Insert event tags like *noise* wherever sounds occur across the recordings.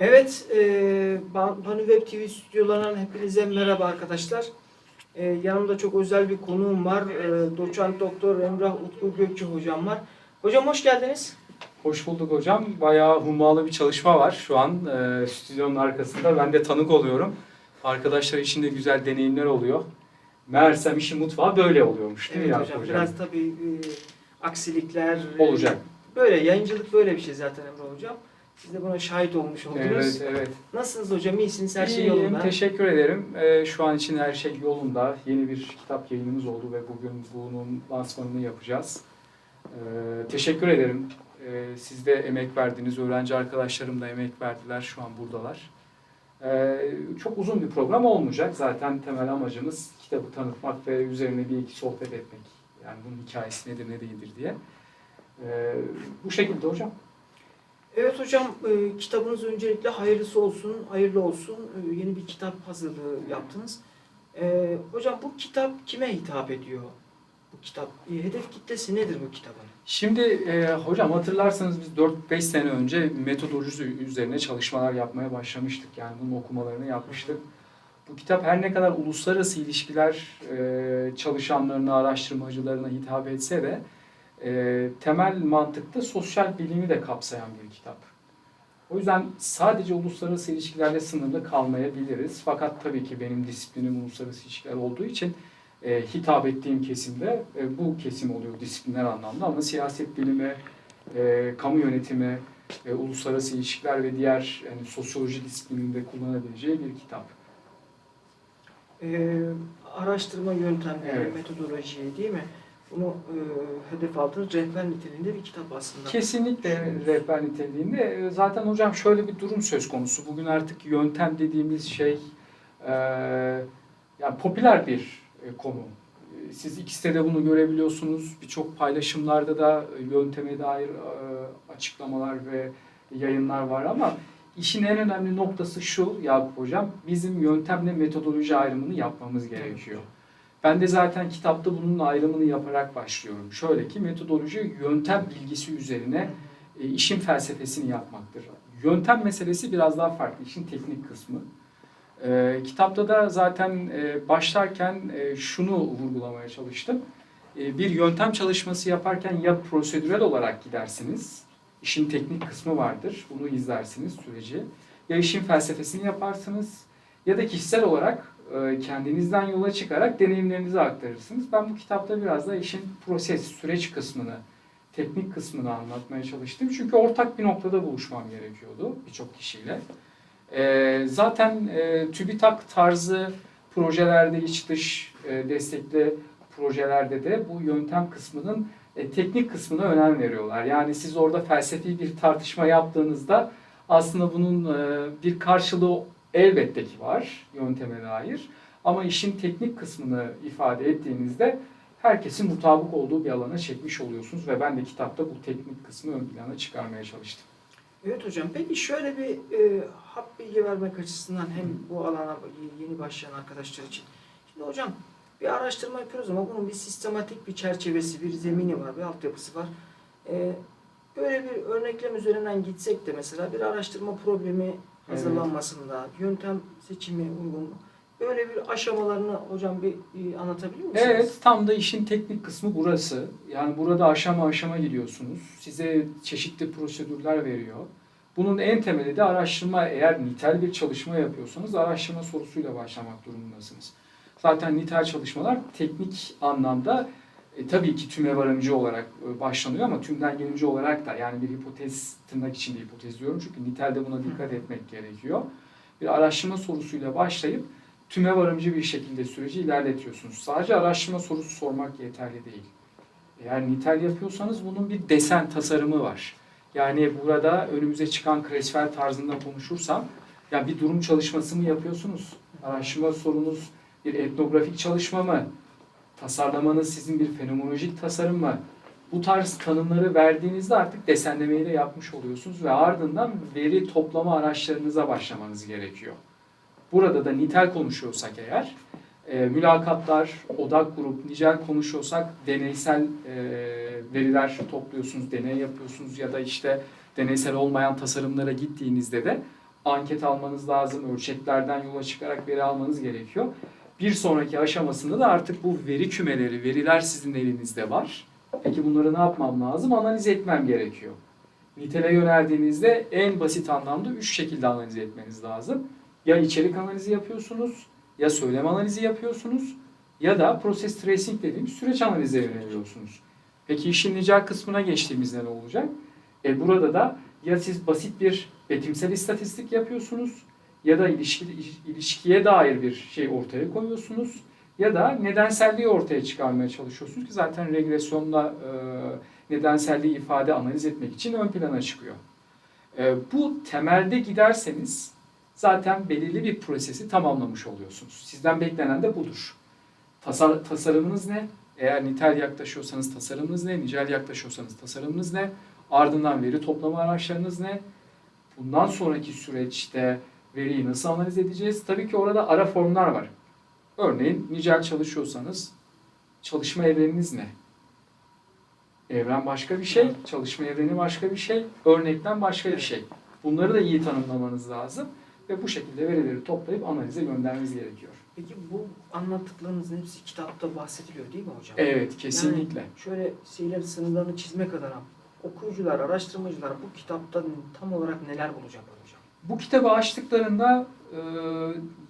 Evet, e, Ban- Banu Web TV stüdyolarından hepinize merhaba arkadaşlar. E, yanımda çok özel bir konuğum var. E, Doçent Doktor Emrah Utku Gökçe hocam var. Hocam hoş geldiniz. Hoş bulduk hocam. Bayağı hummalı bir çalışma var şu an e, stüdyonun arkasında. Ben de tanık oluyorum. Arkadaşlar için de güzel deneyimler oluyor. Meğersem işin mutfağı böyle oluyormuş değil Evet mi hocam, Yakup biraz tabii e, aksilikler e, Olacak. Böyle yayıncılık böyle bir şey zaten Emrah hocam. Siz de buna şahit olmuş oldunuz. Evet, evet. Nasılsınız hocam? İyisiniz? Her şey İyiyim, yolunda. Teşekkür ederim. E, şu an için her şey yolunda. Yeni bir kitap yayınımız oldu ve bugün bunun lansmanını yapacağız. E, teşekkür ederim. E, siz de emek verdiniz. Öğrenci arkadaşlarım da emek verdiler. Şu an buradalar. Ee, çok uzun bir program olmayacak. Zaten temel amacımız kitabı tanıtmak ve üzerine bir iki sohbet etmek. Yani bunun hikayesi nedir ne değildir diye. Ee, bu şekilde hocam. Evet hocam, e, kitabınız öncelikle hayırlısı olsun, hayırlı olsun. E, yeni bir kitap hazırlığı yaptınız. E, hocam bu kitap kime hitap ediyor? Bu kitap, e, hedef kitlesi nedir bu kitabın? Şimdi e, hocam hatırlarsanız biz 4-5 sene önce metodolojisi üzerine çalışmalar yapmaya başlamıştık. Yani bunun okumalarını yapmıştık. Bu kitap her ne kadar uluslararası ilişkiler e, çalışanlarına, araştırmacılarına hitap etse de e, temel mantıkta sosyal bilimi de kapsayan bir kitap. O yüzden sadece uluslararası ilişkilerle sınırlı kalmayabiliriz. Fakat tabii ki benim disiplinim uluslararası ilişkiler olduğu için e, hitap ettiğim kesimde e, bu kesim oluyor disiplinler anlamda ama siyaset bilimi, e, kamu yönetimi, e, uluslararası ilişkiler ve diğer yani sosyoloji disiplininde kullanabileceği bir kitap. E, araştırma yöntemleri, Evet. metodolojiyi değil mi? Bunu e, hedef aldığınız rehber niteliğinde bir kitap aslında. Kesinlikle rehber niteliğinde. E, Zaten hocam şöyle bir durum söz konusu. Bugün artık yöntem dediğimiz şey e, yani popüler bir e, konu. E, Siz ikisi de bunu görebiliyorsunuz. Birçok paylaşımlarda da yönteme dair e, açıklamalar ve yayınlar var ama işin en önemli noktası şu Yakup Hocam, bizim yöntemle metodoloji ayrımını yapmamız gerekiyor. Ben de zaten kitapta bunun ayrımını yaparak başlıyorum. Şöyle ki metodoloji yöntem bilgisi üzerine e, işin felsefesini yapmaktır. Yöntem meselesi biraz daha farklı, işin teknik kısmı. E, kitapta da zaten e, başlarken e, şunu vurgulamaya çalıştım. E, bir yöntem çalışması yaparken ya prosedürel olarak gidersiniz, işin teknik kısmı vardır, bunu izlersiniz süreci. Ya işin felsefesini yaparsınız ya da kişisel olarak kendinizden yola çıkarak deneyimlerinizi aktarırsınız. Ben bu kitapta biraz da işin proses, süreç kısmını, teknik kısmını anlatmaya çalıştım. Çünkü ortak bir noktada buluşmam gerekiyordu birçok kişiyle. E, zaten e, TÜBİTAK tarzı projelerde, iç dış e, destekli projelerde de bu yöntem kısmının e, teknik kısmına önem veriyorlar. Yani siz orada felsefi bir tartışma yaptığınızda aslında bunun e, bir karşılığı elbette ki var yönteme dair. Ama işin teknik kısmını ifade ettiğinizde herkesin mutabık olduğu bir alana çekmiş oluyorsunuz ve ben de kitapta bu teknik kısmı ön plana çıkarmaya çalıştım. Evet hocam. Peki şöyle bir e, hap bilgi vermek açısından hem bu alana yeni başlayan arkadaşlar için. Şimdi hocam bir araştırma yapıyoruz ama bunun bir sistematik bir çerçevesi, bir zemini var, bir altyapısı var. E, böyle bir örneklem üzerinden gitsek de mesela bir araştırma problemi hazırlanmasında, yöntem seçimi uygun? Böyle bir aşamalarını hocam bir e, anlatabilir misiniz? Evet, tam da işin teknik kısmı burası. Yani burada aşama aşama gidiyorsunuz. Size çeşitli prosedürler veriyor. Bunun en temeli de araştırma. Eğer nitel bir çalışma yapıyorsanız araştırma sorusuyla başlamak durumundasınız. Zaten nitel çalışmalar teknik anlamda e, tabii ki tüme varımcı olarak e, başlanıyor ama tümden gelinci olarak da yani bir hipotez tırnak içinde hipotez diyorum çünkü nitelde buna dikkat etmek gerekiyor. Bir araştırma sorusuyla başlayıp tüme varımcı bir şekilde süreci ilerletiyorsunuz. Sadece araştırma sorusu sormak yeterli değil. Eğer nitel yapıyorsanız bunun bir desen tasarımı var. Yani burada önümüze çıkan Creswell tarzında konuşursam ya bir durum çalışması mı yapıyorsunuz? Araştırma sorunuz bir etnografik çalışma mı? Tasarlamanız sizin bir fenomenolojik tasarım mı? Bu tarz tanımları verdiğinizde artık desenlemeyi de yapmış oluyorsunuz ve ardından veri toplama araçlarınıza başlamanız gerekiyor. Burada da nitel konuşuyorsak eğer, e, mülakatlar, odak grup, nicel konuşuyorsak deneysel e, veriler topluyorsunuz, deney yapıyorsunuz ya da işte deneysel olmayan tasarımlara gittiğinizde de anket almanız lazım. Ölçeklerden yola çıkarak veri almanız gerekiyor. Bir sonraki aşamasında da artık bu veri kümeleri, veriler sizin elinizde var. Peki bunları ne yapmam lazım? Analiz etmem gerekiyor. Nitele yöneldiğinizde en basit anlamda üç şekilde analiz etmeniz lazım. Ya içerik analizi yapıyorsunuz, ya söylem analizi yapıyorsunuz, ya da process tracing dediğimiz süreç analize yöneliyorsunuz. Peki işin nicel kısmına geçtiğimizde ne olacak? E burada da ya siz basit bir betimsel istatistik yapıyorsunuz ya da ilişki, ilişkiye dair bir şey ortaya koyuyorsunuz ya da nedenselliği ortaya çıkarmaya çalışıyorsunuz ki zaten regresyonla e, nedenselliği ifade analiz etmek için ön plana çıkıyor. E, bu temelde giderseniz zaten belirli bir prosesi tamamlamış oluyorsunuz. Sizden beklenen de budur. Tasar, tasarımınız ne? Eğer nitel yaklaşıyorsanız tasarımınız ne? Nicel yaklaşıyorsanız tasarımınız ne? Ardından veri toplama araçlarınız ne? Bundan sonraki süreçte veriyi nasıl analiz edeceğiz? Tabii ki orada ara formlar var. Örneğin nicel çalışıyorsanız çalışma evreniniz ne? Evren başka bir şey, çalışma evreni başka bir şey, örnekten başka bir şey. Bunları da iyi tanımlamanız lazım ve bu şekilde verileri toplayıp analize göndermeniz gerekiyor. Peki bu anlattıklarınızın hepsi kitapta bahsediliyor değil mi hocam? Evet, kesinlikle. Yani şöyle şeyler sınırlarını çizmek adına okuyucular, araştırmacılar bu kitapta tam olarak neler bulacaklar? Bu kitabı açtıklarında e,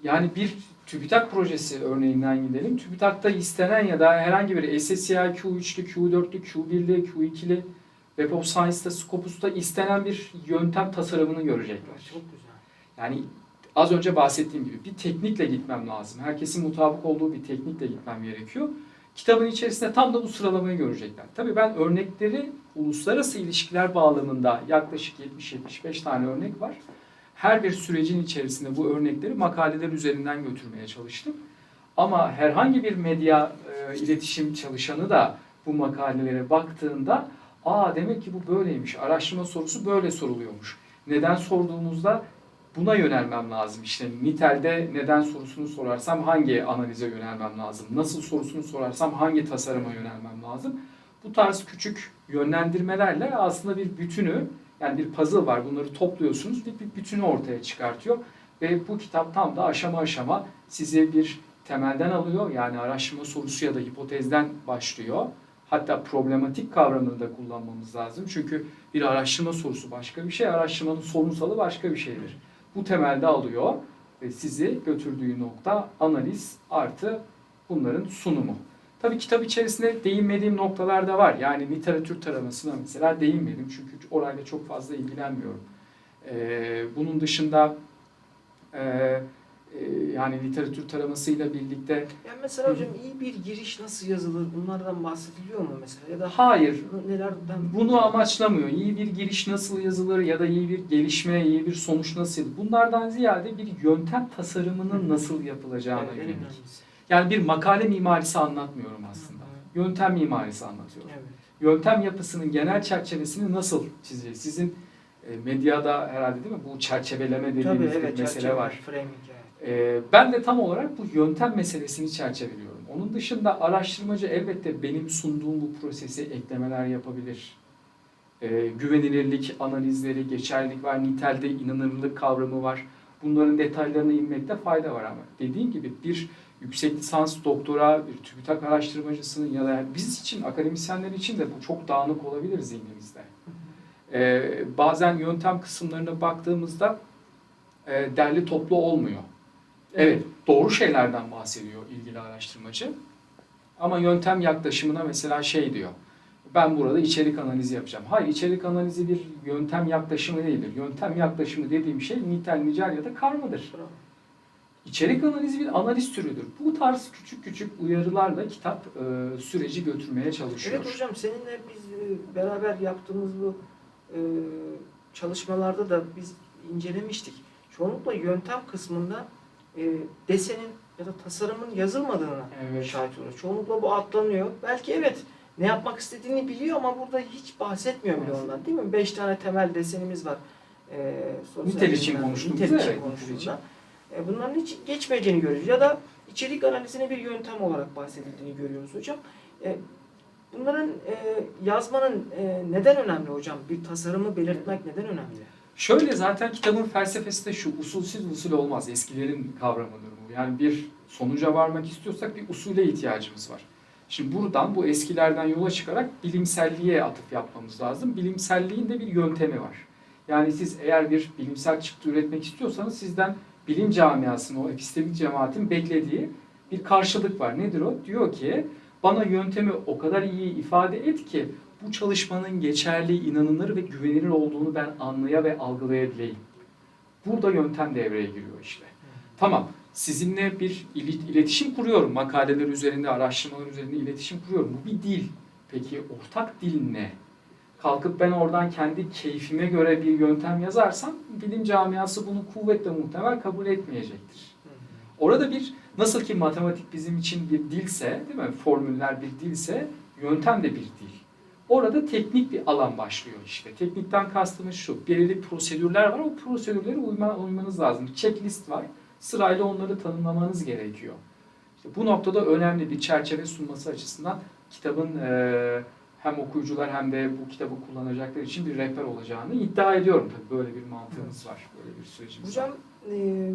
yani bir TÜBİTAK projesi örneğinden gidelim. TÜBİTAK'ta istenen ya da herhangi bir SSCI Q3'lü, Q4'lü, Q1'li, Q2'li Web of Science'da, Scopus'ta istenen bir yöntem tasarımını görecekler. Çok güzel. Yani az önce bahsettiğim gibi bir teknikle gitmem lazım. Herkesin mutabık olduğu bir teknikle gitmem gerekiyor. Kitabın içerisinde tam da bu sıralamayı görecekler. Tabii ben örnekleri uluslararası ilişkiler bağlamında yaklaşık 70-75 tane örnek var. Her bir sürecin içerisinde bu örnekleri makaleler üzerinden götürmeye çalıştım. Ama herhangi bir medya e, iletişim çalışanı da bu makalelere baktığında aa demek ki bu böyleymiş, araştırma sorusu böyle soruluyormuş. Neden sorduğumuzda buna yönelmem lazım. İşte nitelde neden sorusunu sorarsam hangi analize yönelmem lazım? Nasıl sorusunu sorarsam hangi tasarıma yönelmem lazım? Bu tarz küçük yönlendirmelerle aslında bir bütünü yani bir puzzle var. Bunları topluyorsunuz ve bir bütünü ortaya çıkartıyor. Ve bu kitap tam da aşama aşama size bir temelden alıyor. Yani araştırma sorusu ya da hipotezden başlıyor. Hatta problematik kavramını da kullanmamız lazım. Çünkü bir araştırma sorusu başka bir şey, araştırmanın sorunsalı başka bir şeydir. Bu temelde alıyor ve sizi götürdüğü nokta analiz artı bunların sunumu. Tabii kitap içerisinde değinmediğim noktalar da var. Yani literatür taramasına mesela değinmedim çünkü orayla çok fazla ilgilenmiyorum. Ee, bunun dışında e, e, yani literatür taramasıyla birlikte Yani mesela hocam iyi bir giriş nasıl yazılır? Bunlardan bahsediliyor mu mesela? Ya da hayır nelerden? bunu amaçlamıyor. İyi bir giriş nasıl yazılır ya da iyi bir gelişme, iyi bir sonuç nasıl? Bunlardan ziyade bir yöntem tasarımının nasıl yapılacağına Evet, yönelik. Yani bir makale mimarisi anlatmıyorum aslında. Yöntem mimarisi anlatıyorum. Evet. Yöntem yapısının genel çerçevesini nasıl çizeceğiz? Sizin e, medyada herhalde değil mi bu çerçeveleme dediğiniz Tabii bir evet. mesele çerçeve, var. Framing evet. Ee, ben de tam olarak bu yöntem meselesini çerçeveliyorum. Onun dışında araştırmacı elbette benim sunduğum bu prosese eklemeler yapabilir. Ee, güvenilirlik analizleri, geçerlilik var, nitelde inanırlık kavramı var. Bunların detaylarına inmekte fayda var ama dediğim gibi bir yüksek lisans doktora, bir TÜBİTAK araştırmacısının ya da biz için, akademisyenler için de bu çok dağınık olabilir zihnimizde. Ee, bazen yöntem kısımlarına baktığımızda e, derli toplu olmuyor. Evet, doğru şeylerden bahsediyor ilgili araştırmacı. Ama yöntem yaklaşımına mesela şey diyor. Ben burada içerik analizi yapacağım. Hayır, içerik analizi bir yöntem yaklaşımı değildir. Yöntem yaklaşımı dediğim şey nitel, nicel ya da karmadır. İçerik analizi bir analiz türüdür. Bu tarz küçük küçük uyarılarla kitap e, süreci götürmeye çalışıyor. Evet hocam seninle biz e, beraber yaptığımız bu e, çalışmalarda da biz incelemiştik. Çoğunlukla yöntem kısmında e, desenin ya da tasarımın yazılmadığına Evet. şahit oluyoruz. Çoğunlukla bu atlanıyor. Belki evet ne yapmak istediğini biliyor ama burada hiç bahsetmiyor bile ondan değil mi? Beş tane temel desenimiz var. E, Nitel için bilimler, konuştuğumuz, nitel için konuştuğumuzda. E, bunların hiç geçmeyeceğini görüyoruz. Ya da içerik analizine bir yöntem olarak bahsedildiğini görüyoruz hocam. E, bunların e, yazmanın neden önemli hocam? Bir tasarımı belirtmek neden önemli? Şöyle zaten kitabın felsefesi de şu, usulsüz usul olmaz. Eskilerin kavramıdır bu. Yani bir sonuca varmak istiyorsak bir usule ihtiyacımız var. Şimdi buradan bu eskilerden yola çıkarak bilimselliğe atıf yapmamız lazım. Bilimselliğin de bir yöntemi var. Yani siz eğer bir bilimsel çıktı üretmek istiyorsanız sizden bilim camiasının, o epistemik cemaatin beklediği bir karşılık var. Nedir o? Diyor ki bana yöntemi o kadar iyi ifade et ki bu çalışmanın geçerli, inanılır ve güvenilir olduğunu ben anlaya ve algılayabileyim. Burada yöntem devreye giriyor işte. Tamam, sizinle bir iletişim kuruyorum. Makaleler üzerinde, araştırmalar üzerinde iletişim kuruyorum. Bu bir dil. Peki ortak dil ne? Kalkıp ben oradan kendi keyfime göre bir yöntem yazarsam bilim camiası bunu kuvvetle muhtemel kabul etmeyecektir. Orada bir nasıl ki matematik bizim için bir dilse, değil mi? Formüller bir dilse, yöntem de bir dil. Orada teknik bir alan başlıyor işte. Teknikten kastımız şu. Belirli prosedürler var. O prosedürlere uyma, uymanız lazım. Checklist var. Sırayla onları tanımlamanız gerekiyor. İşte bu noktada önemli bir çerçeve sunması açısından kitabın eee, hem okuyucular hem de bu kitabı kullanacaklar için bir rehber olacağını iddia ediyorum. Tabii böyle bir mantığımız var. Böyle bir sürecimiz var. Hocam e,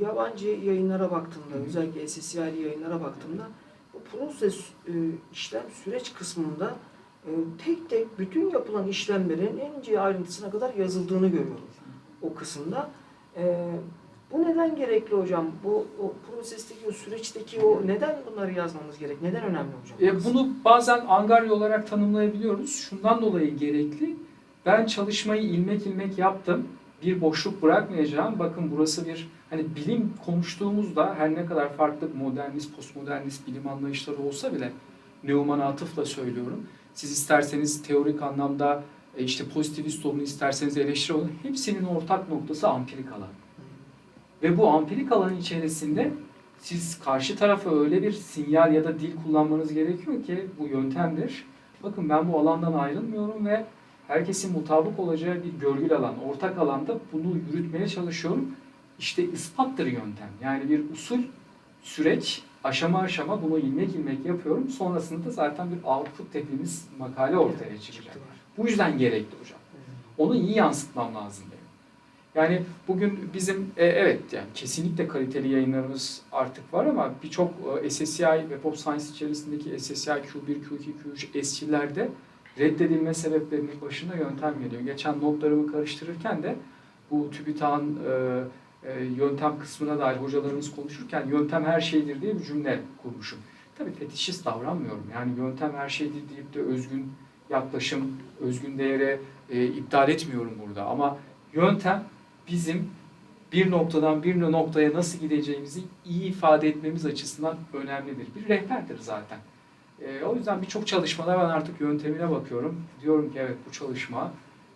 yabancı yayınlara baktığımda, Hı hı. özellikle SSCI'li yayınlara baktığımda bu proses e, işlem süreç kısmında e, tek tek bütün yapılan işlemlerin en ince ayrıntısına kadar yazıldığını görüyorum o kısımda. E, bu neden gerekli hocam? Bu o prosesteki, o süreçteki o neden bunları yazmamız gerek? Neden önemli hocam? E, bunu bazen angarya olarak tanımlayabiliyoruz. Şundan dolayı gerekli. Ben çalışmayı ilmek ilmek yaptım. Bir boşluk bırakmayacağım. Bakın burası bir hani bilim konuştuğumuzda her ne kadar farklı modernist, postmodernist bilim anlayışları olsa bile Neumann'a atıfla söylüyorum. Siz isterseniz teorik anlamda e, işte pozitivist olun, isterseniz eleştiri olun. Hepsinin ortak noktası ampirik alan. Ve bu ampirik alan içerisinde siz karşı tarafa öyle bir sinyal ya da dil kullanmanız gerekiyor ki bu yöntemdir. Bakın ben bu alandan ayrılmıyorum ve herkesin mutabık olacağı bir görgül alan, ortak alanda bunu yürütmeye çalışıyorum. İşte ispattır yöntem. Yani bir usul, süreç, aşama aşama bunu ilmek ilmek yapıyorum. Sonrasında da zaten bir output dediğimiz makale ortaya çıkacak. Bu yüzden gerekli hocam. Onu iyi yansıtmam lazım benim. Yani bugün bizim e, evet yani kesinlikle kaliteli yayınlarımız artık var ama birçok e, SSCI ve Pop Science içerisindeki SSCI Q1, Q2, Q3 esçilerde reddedilme sebeplerinin başında yöntem geliyor. Geçen notlarımı karıştırırken de bu TÜBİTAK'ın e, e, yöntem kısmına dair hocalarımız konuşurken yöntem her şeydir diye bir cümle kurmuşum. Tabii fetişist davranmıyorum. Yani yöntem her şeydir deyip de özgün yaklaşım, özgün değere e, iptal etmiyorum burada. Ama yöntem bizim bir noktadan bir noktaya nasıl gideceğimizi iyi ifade etmemiz açısından önemlidir. Bir rehberdir zaten. E, o yüzden birçok çalışmada ben artık yöntemine bakıyorum. Diyorum ki evet bu çalışma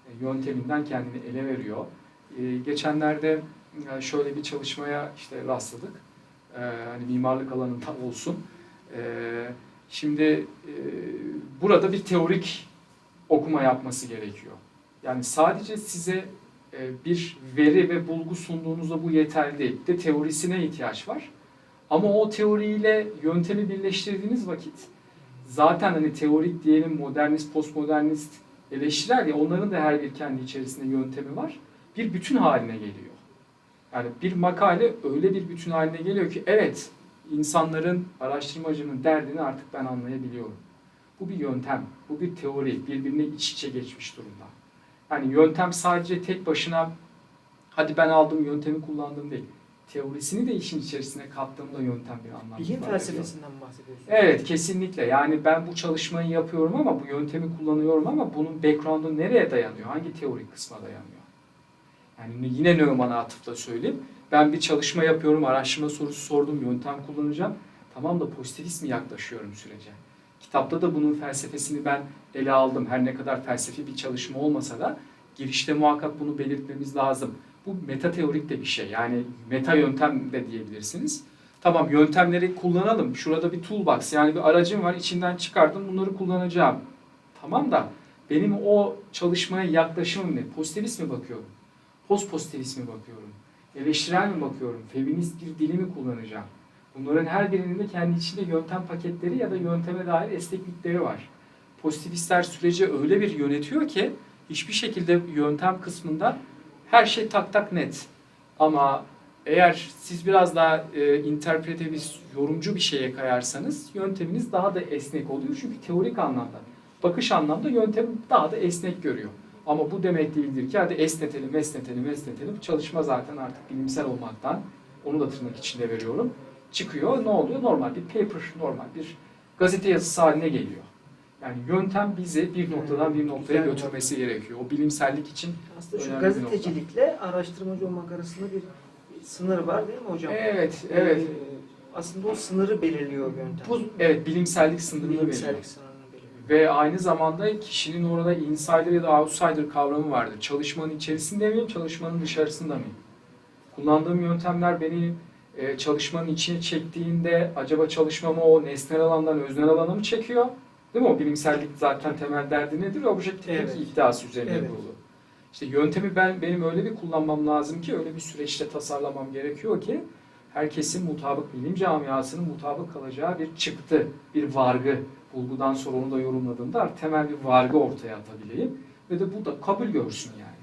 e, yönteminden kendini ele veriyor. E, geçenlerde e, şöyle bir çalışmaya işte rastladık. E, hani mimarlık alanında olsun. E, şimdi e, burada bir teorik okuma yapması gerekiyor. Yani sadece size bir veri ve bulgu sunduğunuzda bu yeterli değil. De teorisine ihtiyaç var. Ama o teoriyle yöntemi birleştirdiğiniz vakit zaten hani teorik diyelim modernist, postmodernist eleştiriler ya onların da her bir kendi içerisinde yöntemi var. Bir bütün haline geliyor. Yani bir makale öyle bir bütün haline geliyor ki evet insanların, araştırmacının derdini artık ben anlayabiliyorum. Bu bir yöntem, bu bir teori, birbirine iç içe geçmiş durumda. Yani yöntem sadece tek başına hadi ben aldım yöntemi kullandım değil. Teorisini de işin içerisine kattığımda yöntem bir anlam Bilim felsefesinden bahsediyorsunuz. Evet kesinlikle. Yani ben bu çalışmayı yapıyorum ama bu yöntemi kullanıyorum ama bunun background'u nereye dayanıyor? Hangi teorik kısma dayanıyor? Yani yine Neumann'a atıfla söyleyeyim. Ben bir çalışma yapıyorum, araştırma sorusu sordum, yöntem kullanacağım. Tamam da pozitivist mi yaklaşıyorum sürece? Kitapta da bunun felsefesini ben ele aldım. Her ne kadar felsefi bir çalışma olmasa da girişte muhakkak bunu belirtmemiz lazım. Bu meta teorik de bir şey. Yani meta yöntem de diyebilirsiniz. Tamam yöntemleri kullanalım. Şurada bir toolbox yani bir aracım var. içinden çıkardım bunları kullanacağım. Tamam da benim o çalışmaya yaklaşımım ne? Pozitivist mi bakıyorum? Post pozitivist mi bakıyorum? Eleştirel mi bakıyorum? Feminist bir dili mi kullanacağım? Bunların her birinin de kendi içinde yöntem paketleri ya da yönteme dair esneklikleri var. Pozitivistler süreci öyle bir yönetiyor ki hiçbir şekilde yöntem kısmında her şey tak tak net. Ama eğer siz biraz daha e, interpretivist, yorumcu bir şeye kayarsanız yönteminiz daha da esnek oluyor. Çünkü teorik anlamda, bakış anlamda yöntem daha da esnek görüyor. Ama bu demek değildir ki hadi esnetelim, esnetelim, esnetelim. Çalışma zaten artık bilimsel olmaktan, onu da tırnak içinde veriyorum. Çıkıyor, ne oluyor? Normal bir paper, normal bir gazete yazısı haline geliyor. Yani yöntem bizi bir noktadan bir noktaya Güzel. götürmesi gerekiyor. O bilimsellik için Aslında şu gazetecilikle araştırmacı olmak arasında bir sınır var değil mi hocam? Evet, evet. Ee, aslında o sınırı belirliyor yöntem. Bu evet bilimsellik sınırını bilimsellik sınırını belirliyor. Ve aynı zamanda kişinin orada insider ya da outsider kavramı vardır. Çalışmanın içerisinde miyim, çalışmanın dışarısında mıyım? Kullandığım yöntemler beni e, çalışmanın içine çektiğinde acaba çalışmamı o nesnel alandan öznel alana mı çekiyor? Değil mi? O bilimsellik zaten temel derdi nedir? Objektiflik Evet. iddiası üzerine Evet. kurulu. İşte yöntemi ben benim öyle bir kullanmam lazım ki, öyle bir süreçte tasarlamam gerekiyor ki herkesin mutabık, bilim camiasının mutabık kalacağı bir çıktı, bir vargı bulgudan sonra onu da yorumladığımda temel bir vargı ortaya atabileyim ve de bu da kabul görsün yani.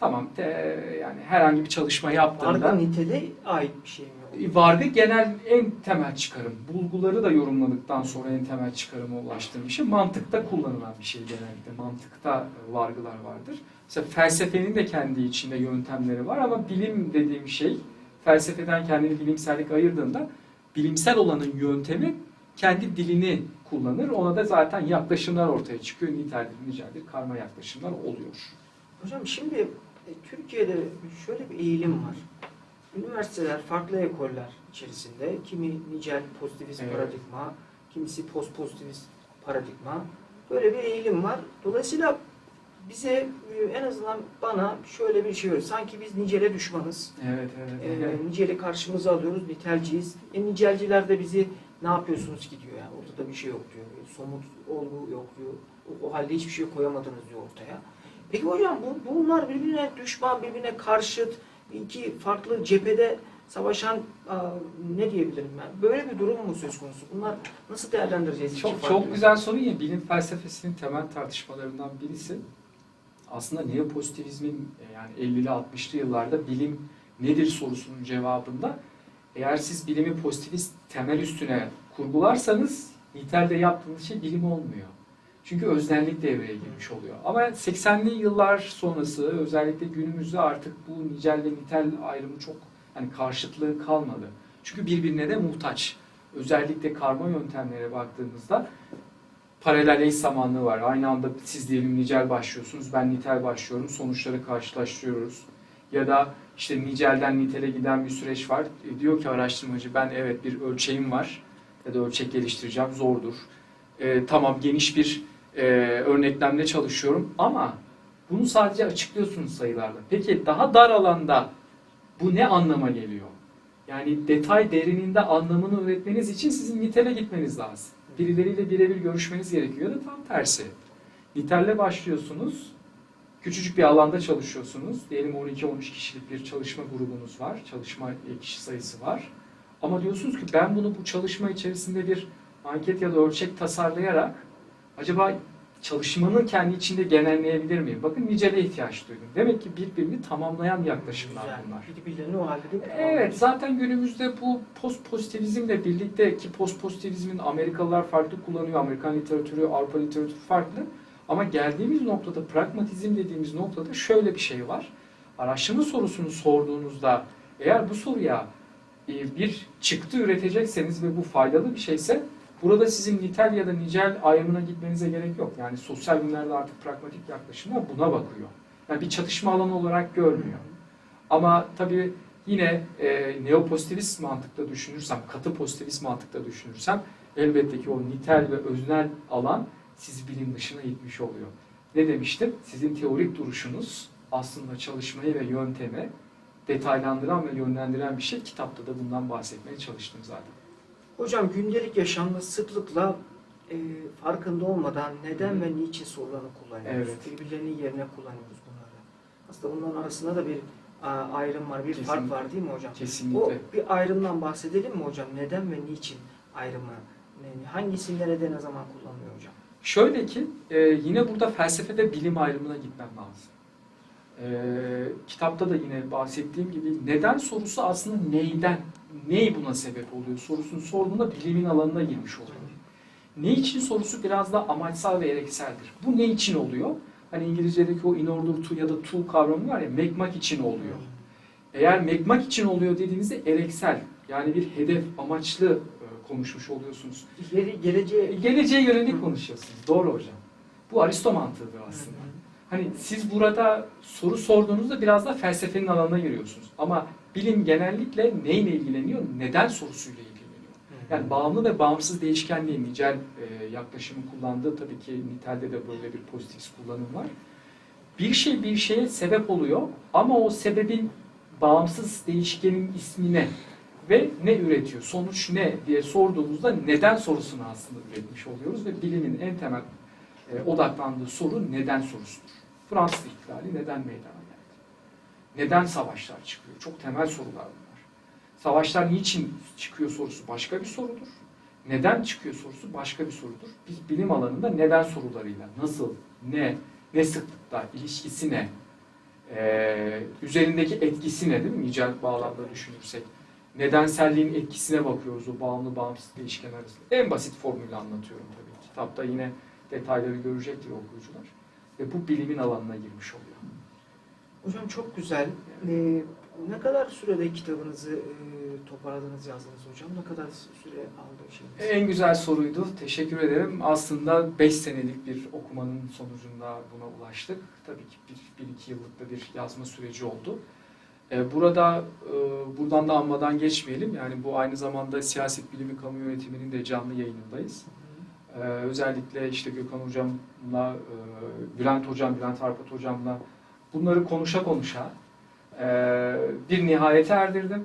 Tamam, de, yani herhangi bir çalışma yaptığımda Varga nitele ait bir şey mi? yok? Vargı genel en temel çıkarım. Bulguları da yorumladıktan sonra en temel çıkarıma ulaştığım bir şey. Mantıkta kullanılan bir şey genellikle. Mantıkta e, vargılar vardır. Mesela felsefenin de kendi içinde yöntemleri var ama bilim dediğim şey felsefeden kendini bilimsellik ayırdığında bilimsel olanın yöntemi kendi dilini kullanır. Ona da zaten yaklaşımlar ortaya çıkıyor. Niteldir, niceldir, karma yaklaşımlar oluyor. Hocam şimdi e, Türkiye'de şöyle bir eğilim var. Üniversiteler farklı ekoller içerisinde kimi nicel pozitivist Evet. paradigma, kimisi post pozitivist paradigma. Böyle bir eğilim var. Dolayısıyla bize e, en azından bana şöyle bir şey oluyor. Sanki biz nicele düşmanız. Evet, evet. E, niceli karşımıza alıyoruz, nitelciyiz. E, nicelciler de bizi ne yapıyorsunuz ki diyor yani ortada bir şey yok diyor. E, somut olgu yok diyor. O, o halde hiçbir şey koyamadınız diyor ortaya. Peki hocam bu, bunlar birbirine düşman, birbirine karşıt, iki farklı cephede savaşan ne diyebilirim ben? Böyle bir durum mu söz konusu? Bunlar nasıl değerlendireceğiz? Çok çok güzel soru ya. Bilim felsefesinin temel tartışmalarından birisi aslında neopozitivizmin e, yani 50'li 60'lı yıllarda bilim nedir sorusunun cevabında eğer siz bilimi pozitivist temel üstüne kurgularsanız nitelde yaptığınız şey bilim olmuyor. Çünkü öznellik devreye girmiş oluyor. Ama 80'li yıllar sonrası özellikle günümüzde artık bu nicel ve nitel ayrımı çok hani karşıtlığı kalmadı. Çünkü birbirine de muhtaç. Özellikle karma yöntemlere baktığımızda paralel eş zamanlı var. Aynı anda siz diyelim nicel başlıyorsunuz, ben nitel başlıyorum. Sonuçları karşılaştırıyoruz. Ya da işte nicelden nitele giden bir süreç var. E, diyor ki araştırmacı ben evet bir ölçeğim var ya da ölçek geliştireceğim zordur. E, tamam geniş bir e, örneklemde çalışıyorum ama bunu sadece açıklıyorsunuz sayılarla. Peki daha dar alanda bu ne anlama geliyor? Yani detay derininde anlamını üretmeniz için sizin nitele gitmeniz lazım. Birileriyle birebir görüşmeniz gerekiyor da tam tersi. Nitelle başlıyorsunuz, küçücük bir alanda çalışıyorsunuz. Diyelim 12-13 kişilik bir çalışma grubunuz var, çalışma kişi sayısı var. Ama diyorsunuz ki ben bunu bu çalışma içerisinde bir anket ya da ölçek tasarlayarak acaba çalışmanın kendi içinde genelleyebilir miyim? Bakın nicele ihtiyaç duydum. Demek ki birbirini tamamlayan yaklaşımlar Güzel. bunlar. Birbirlerini o halde de Evet zaten günümüzde bu post pozitivizmle birlikte ki post pozitivizmin Amerikalılar farklı kullanıyor. Amerikan literatürü, Avrupa literatürü farklı. Ama geldiğimiz noktada pragmatizm dediğimiz noktada şöyle bir şey var. Araştırma sorusunu sorduğunuzda eğer bu soruya e, bir çıktı üretecekseniz ve bu faydalı bir şeyse burada sizin nitel ya da nicel ayrımına gitmenize gerek yok. Yani sosyal bilimlerde artık pragmatik yaklaşımlar buna bakıyor. Yani bir çatışma alanı olarak görmüyor. Ama tabii yine e, neopozitivist mantıkta düşünürsem, katı pozitivist mantıkta düşünürsem elbette ki o nitel ve öznel alan sizi bilim dışına itmiş oluyor. Ne demiştim? Sizin teorik duruşunuz aslında çalışmayı ve yöntemi detaylandıran ve yönlendiren bir şey. Kitapta da bundan bahsetmeye çalıştım zaten. Hocam gündelik yaşamda sıklıkla e, farkında olmadan neden ve niçin sorularını kullanıyoruz. Evet. Birbirlerinin yerine kullanıyoruz bunları. Aslında bunların arasında da bir a, ayrım var, bir fark Kesinlikle. var değil mi hocam? O Kesinlikle. bir ayrımdan bahsedelim mi hocam? Neden ve niçin ayrımı? Ne- Hangisi nerede ne zaman kullanılıyor hocam? Şöyle ki e, yine burada felsefe ve bilim ayrımına gitmem lazım. E, kitapta da yine bahsettiğim gibi neden sorusu aslında neyden, ney buna sebep oluyor sorusunu sorduğunda bilimin alanına girmiş oluyor. Ne için sorusu biraz da amaçsal ve gerekseldir. Bu ne için oluyor? Hani İngilizce'deki o in order to ya da to kavramı var ya, mekmak için oluyor. Eğer mekmak için oluyor dediğinizde ereksel, yani bir hedef, amaçlı e, konuşmuş oluyorsunuz. İleri, geleceğe E, Geleceğe yönelik konuşuyorsunuz. Doğru hocam. Bu Aristo mantığıdır aslında. Hani siz burada soru sorduğunuzda biraz da felsefenin alanına giriyorsunuz. Ama bilim genellikle neyle ilgileniyor? Neden sorusuyla ilgileniyor. Yani bağımlı ve bağımsız değişkenliği nicel e, yaklaşımı kullandığı tabii ki nitelde de böyle bir pozitif kullanım var. Bir şey bir şeye sebep oluyor ama o sebebin bağımsız değişkenin ismine ve ne üretiyor, sonuç ne diye sorduğumuzda neden sorusunu aslında üretmiş oluyoruz ve bilimin en temel e, odaklandığı soru neden sorusudur. Fransız ihtilali neden meydana geldi? Neden savaşlar çıkıyor? Çok temel sorular bunlar. Savaşlar niçin çıkıyor sorusu başka bir sorudur. Neden çıkıyor sorusu başka bir sorudur. Biz bilim alanında neden sorularıyla nasıl, ne, ne sıklıkta, ilişkisi ne, ee, üzerindeki etkisi ne değil mi? Nicel bağlamda düşünürsek. Nedenselliğin etkisine bakıyoruz o bağımlı bağımsız değişken arasında. En basit formülle anlatıyorum tabii. Kitapta yine detayları görecektir okuyucular. Ve bu bilimin alanına girmiş oluyor. Hocam çok güzel. Ee, ne kadar sürede kitabınızı e, toparladınız, yazdınız hocam? Ne kadar süre aldı şeyiniz? En güzel soruydu. Teşekkür ederim. Aslında 5 senelik bir okumanın sonucunda buna ulaştık. Tabii ki 1-2 yıllık da bir yazma süreci oldu. Ee, Burada e, buradan da anmadan geçmeyelim. Yani bu aynı zamanda siyaset bilimi kamu yönetiminin de canlı yayınındayız. Ee, Özellikle işte Gökhan hocamla, e, Bülent hocam, Bülent Arpat hocamla bunları konuşa konuşa e, bir nihayete erdirdim.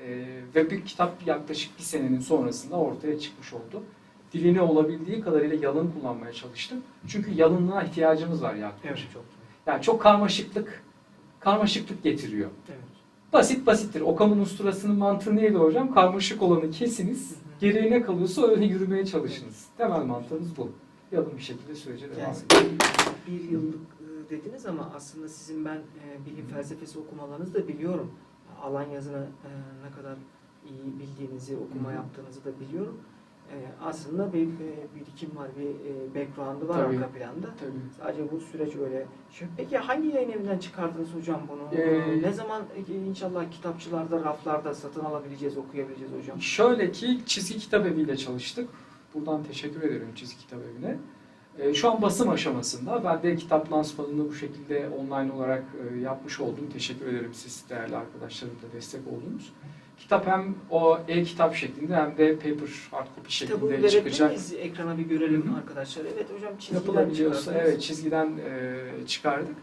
E, ve bir kitap yaklaşık bir senenin sonrasında ortaya çıkmış oldu. Dilini olabildiği kadarıyla yalın kullanmaya çalıştım. Çünkü yalınlığa ihtiyacımız var Yakup Evet, çok. Yani çok karmaşıklık, karmaşıklık getiriyor. Evet. Basit basittir. Okamın usturasının mantığı neydi hocam? Karmaşık olanı kesiniz. Geriye ne kalıyorsa öyle yürümeye çalışınız. Temel mantığımız bu. Yalın bir şekilde sürece devam Yani edelim. bir yıllık e, dediniz ama aslında sizin ben e, bilim felsefesi okumalarınızı da biliyorum. Alan yazını e, ne kadar iyi bildiğinizi, okuma yaptığınızı da biliyorum. E, aslında bir e, birikim var, bir e, background'ı var Tabii. arka planda. Tabii. Sadece bu süreç öyle. Peki hangi yayın evinden çıkardınız hocam bunu? Ee, ne zaman e, inşallah kitapçılarda, raflarda satın alabileceğiz, okuyabileceğiz hocam? Şöyle ki çizgi kitap eviyle çalıştık. Buradan teşekkür ederim çizgi kitap evine. Ee, Şu an basım aşamasında. Ben de kitap lansmanını bu şekilde online olarak e, yapmış oldum. Teşekkür ederim siz değerli arkadaşlarım da destek oldunuz. Kitap hem o e-kitap şeklinde hem de paper hard copy Kitabı şeklinde verebilir çıkacak. miyiz? Ekrana bir görelim Hı hı. arkadaşlar. Evet hocam çizgiden Yapılabiliyorsa çıkardınız. evet çizgiden e, çıkardık.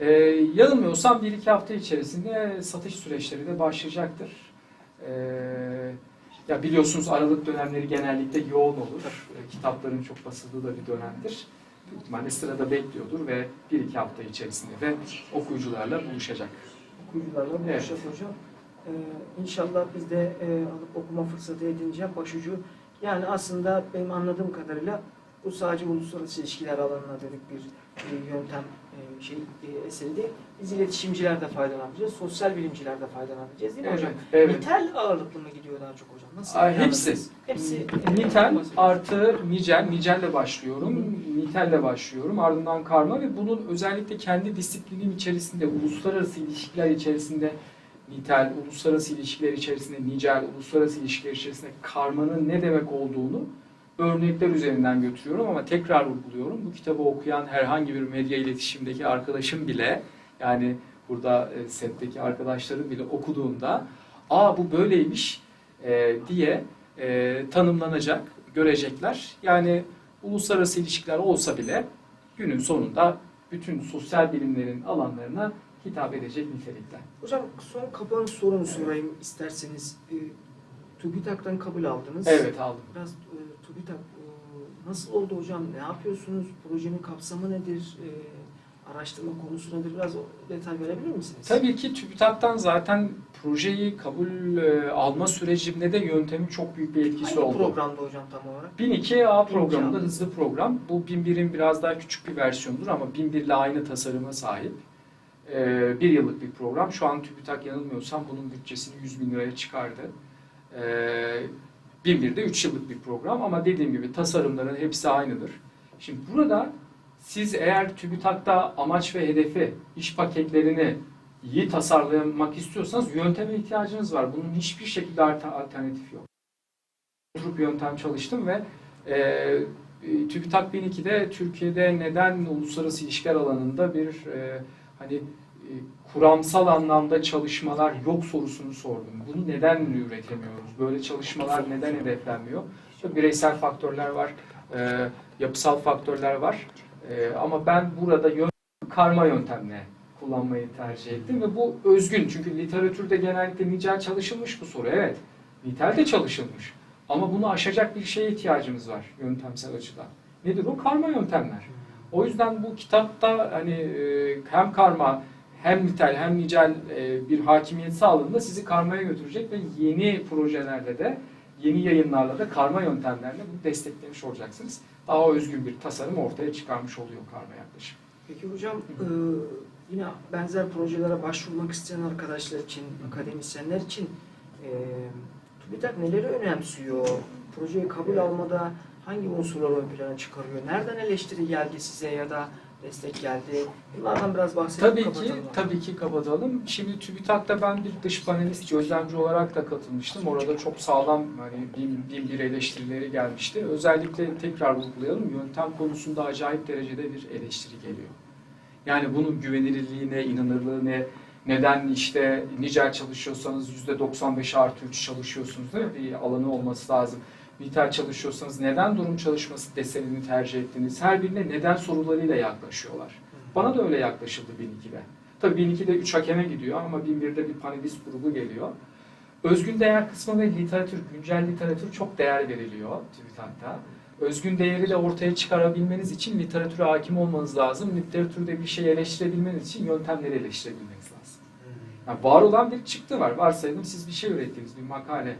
E, yanılmıyorsam bir iki hafta içerisinde satış süreçleri de başlayacaktır. E, ya biliyorsunuz aralık dönemleri genellikle yoğun olur. E, kitapların çok basıldığı da bir dönemdir. Büyük ihtimalle sırada bekliyordur ve bir iki hafta içerisinde de okuyucularla buluşacak. okuyucularla buluşacağız hocam. Ee, inşallah biz de e, alıp okuma fırsatı edineceğiz başucu. Yani aslında benim anladığım kadarıyla bu sadece uluslararası ilişkiler alanına dönük bir e, yöntem e, şey e, eseri değil. Biz iletişimciler de faydalanabileceğiz, sosyal bilimciler de faydalanabileceğiz değil mi hocam? evet. Nitel ağırlıklı mı gidiyor daha çok hocam? Nasıl? Yani hepsi. Hepsi. Nitel basit. artı nicel, nicelle başlıyorum, nitelle başlıyorum, ardından karma ve bunun özellikle kendi disiplinim içerisinde, uluslararası ilişkiler içerisinde nitel, uluslararası ilişkiler içerisinde nicel, uluslararası ilişkiler içerisinde karmanın ne demek olduğunu örnekler üzerinden götürüyorum ama tekrar vurguluyorum. Bu kitabı okuyan herhangi bir medya iletişimdeki arkadaşım bile yani burada e, setteki arkadaşlarım bile okuduğunda aa bu böyleymiş e, diye e, tanımlanacak, görecekler. Yani uluslararası ilişkiler olsa bile günün sonunda bütün sosyal bilimlerin alanlarına hitap edecek nitelikte. Hocam son kapanış sorunu sorayım isterseniz. E, TÜBİTAK'tan kabul aldınız. Evet aldım. Biraz e, TÜBİTAK e, nasıl oldu hocam? Ne yapıyorsunuz? Projenin kapsamı nedir? E, araştırma konusu nedir? Biraz detay verebilir misiniz? Tabii ki TÜBİTAK'tan zaten projeyi kabul e, alma sürecinde de yöntemin çok büyük bir etkisi Hangi oldu. programda hocam tam olarak? 1002A programında 1002A. hızlı program. Bu 1001'in biraz daha küçük bir versiyonudur ama 1001 ile aynı tasarıma sahip. Ee, bir yıllık bir program. Şu an TÜBİTAK yanılmıyorsam bunun bütçesini 100 bin liraya çıkardı. Ee, bin bir de 3 yıllık bir program ama dediğim gibi tasarımların hepsi aynıdır. Şimdi burada siz eğer TÜBİTAK'ta amaç ve hedefi, iş paketlerini iyi tasarlamak istiyorsanız yönteme ihtiyacınız var. Bunun hiçbir şekilde alter- alternatif yok. Oturup yöntem çalıştım ve e, e, TÜBİTAK 1002'de Türkiye'de neden uluslararası ilişkiler alanında bir e, hani e, kuramsal anlamda çalışmalar yok sorusunu sordum. Bunu neden üretemiyoruz? Böyle çalışmalar neden hedeflenmiyor? Bireysel faktörler var, e, yapısal faktörler var. E, ama ben burada yön- karma yöntemle kullanmayı tercih ettim ve bu özgün çünkü literatürde genellikle nicel çalışılmış bu soru. Evet, nitel de çalışılmış. Ama bunu aşacak bir şeye ihtiyacımız var yöntemsel açıdan. Nedir o? Karma yöntemler. O yüzden bu kitapta hani e, hem karma hem nitel hem nicel e, bir hakimiyet sağladığında sizi karmaya götürecek ve yeni projelerde de yeni yayınlarla da karma yöntemlerle bunu desteklemiş olacaksınız. Daha özgün bir tasarım ortaya çıkarmış oluyor karma yaklaşım. Peki hocam e, yine benzer projelere başvurmak isteyen arkadaşlar için, akademisyenler için e, TÜBİTAK neleri önemsiyor? Projeyi kabul almada hangi unsurları ön plana çıkarıyor? Nereden eleştiri geldi size ya da destek geldi? Bunlardan biraz bahsedip Tabii ki, kapatalım. tabii ki kapatalım. Şimdi TÜBİTAK'ta ben bir dış panelist gözlemci olarak da katılmıştım. Orada çok sağlam hani bin, bin bir eleştirileri gelmişti. Özellikle tekrar vurgulayalım. Yöntem konusunda acayip derecede bir eleştiri geliyor. Yani bunun güvenilirliğine, inanırlığına, neden işte nicel çalışıyorsanız %95 artı 3 çalışıyorsunuz değil mi? Bir alanı olması lazım. Nitel çalışıyorsanız neden durum çalışması desenini tercih ettiniz? Her birine neden sorularıyla yaklaşıyorlar. Bana da öyle yaklaşıldı 1002'de. Tabii 1002'de 3 hakeme gidiyor ama 1001'de bir panelist grubu geliyor. Özgün değer kısmı ve literatür, güncel literatür çok değer veriliyor TÜBİTAK'ta. Özgün değeri de ortaya çıkarabilmeniz için literatüre hakim olmanız lazım. Literatürde bir şey eleştirebilmeniz için yöntemleri eleştirebilmeniz lazım. Yani var olan bir çıktı var. Varsayalım siz bir şey ürettiniz, bir makale.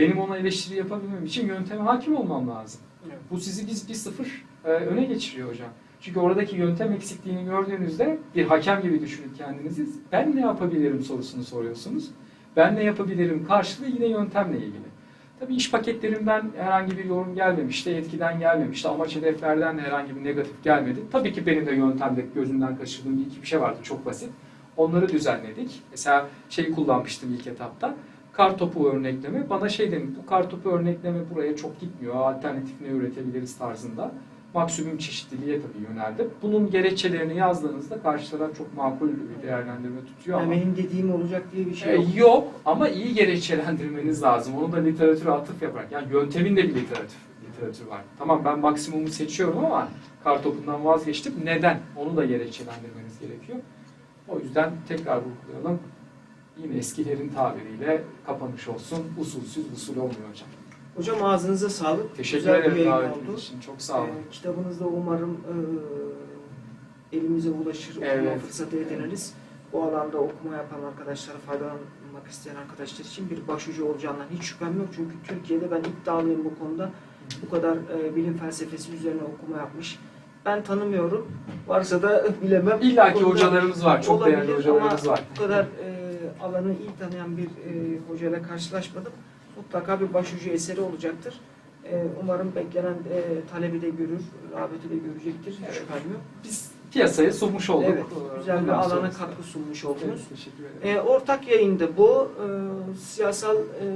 Benim ona eleştiri yapabilmem için yönteme hakim olmam lazım. Evet. Bu sizi biz bir sıfır e, öne geçiriyor hocam. Çünkü oradaki yöntem eksikliğini gördüğünüzde bir hakem gibi düşünün kendinizi. Ben ne yapabilirim sorusunu soruyorsunuz. Ben ne yapabilirim karşılığı yine yöntemle ilgili. Tabii iş paketlerinden herhangi bir yorum gelmemişti, etkiden gelmemişti, amaç hedeflerden de herhangi bir negatif gelmedi. Tabii ki benim de yöntemde gözümden kaçırdığım bir iki bir şey vardı çok basit. Onları düzenledik. Mesela şeyi kullanmıştım ilk etapta. Kar topu örnekleme. Bana şey dedim, bu kar topu örnekleme buraya çok gitmiyor. Alternatif ne üretebiliriz tarzında. Maksimum çeşitliliğe tabii yöneldim. Bunun gerekçelerini yazdığınızda karşı taraf çok makul bir değerlendirme tutuyor ama. Yani benim dediğim olacak diye bir şey E, yok. yok ama iyi gerekçelendirmeniz lazım. Onu da literatüre atıf yaparak. Yani yöntemin de bir literatür, literatür var. Tamam ben maksimumu seçiyorum ama kartopundan vazgeçtim. Neden? Onu da gerekçelendirmeniz gerekiyor. O yüzden tekrar vurgulayalım. Yine eskilerin tabiriyle kapanış olsun. Usulsüz usul olmuyor hocam. Hocam ağzınıza sağlık. Teşekkür Güzel ederim davetiniz için. Çok sağ olun. Ee, kitabınız da umarım e, elimize ulaşır, okuma Evet. fırsatı ediniriz. Bu alanda okuma yapan arkadaşlara faydalanmak isteyen arkadaşlar için bir başucu olacağından hiç şüphem yok. Çünkü Türkiye'de ben iddialıyım bu konuda. Bu kadar e, bilim felsefesi üzerine okuma yapmış. Ben tanımıyorum. Varsa da *laughs* bilemem. İlla ki hocalarımız var. Çok değerli hocalarımız var. Bu kadar e, alanı iyi tanıyan bir e, hocayla karşılaşmadım. Mutlaka bir başucu eseri olacaktır. E, umarım beklenen e, talebi de görür, rağbeti de görecektir. Hiç şüphem yok. Biz piyasaya sunmuş olduk. Evet, güzel bir Bundan alana katkı sunmuş oldunuz. Evet, teşekkür ederim. E, ortak yayında bu e, siyasal e,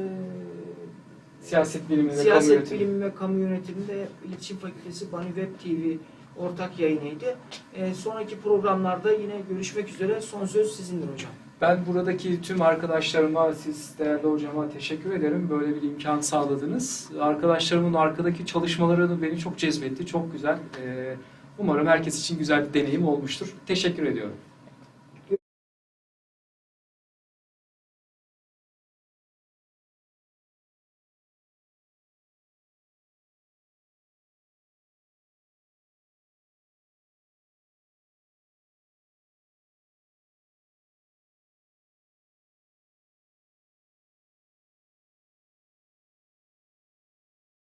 Siyaset bilimi ve kamu siyaset yönetimi. bilimi ve kamu yönetiminde İletişim Fakültesi Bani Web TV ortak yayınıydı. E, sonraki programlarda yine görüşmek üzere. Son söz sizindir hocam. Ben buradaki tüm arkadaşlarıma, siz değerli hocama teşekkür ederim. Böyle bir imkan sağladınız. Arkadaşlarımın arkadaki çalışmaları beni çok cezbetti. Çok güzel. Ee, Umarım herkes için güzel bir deneyim olmuştur. Teşekkür ediyorum.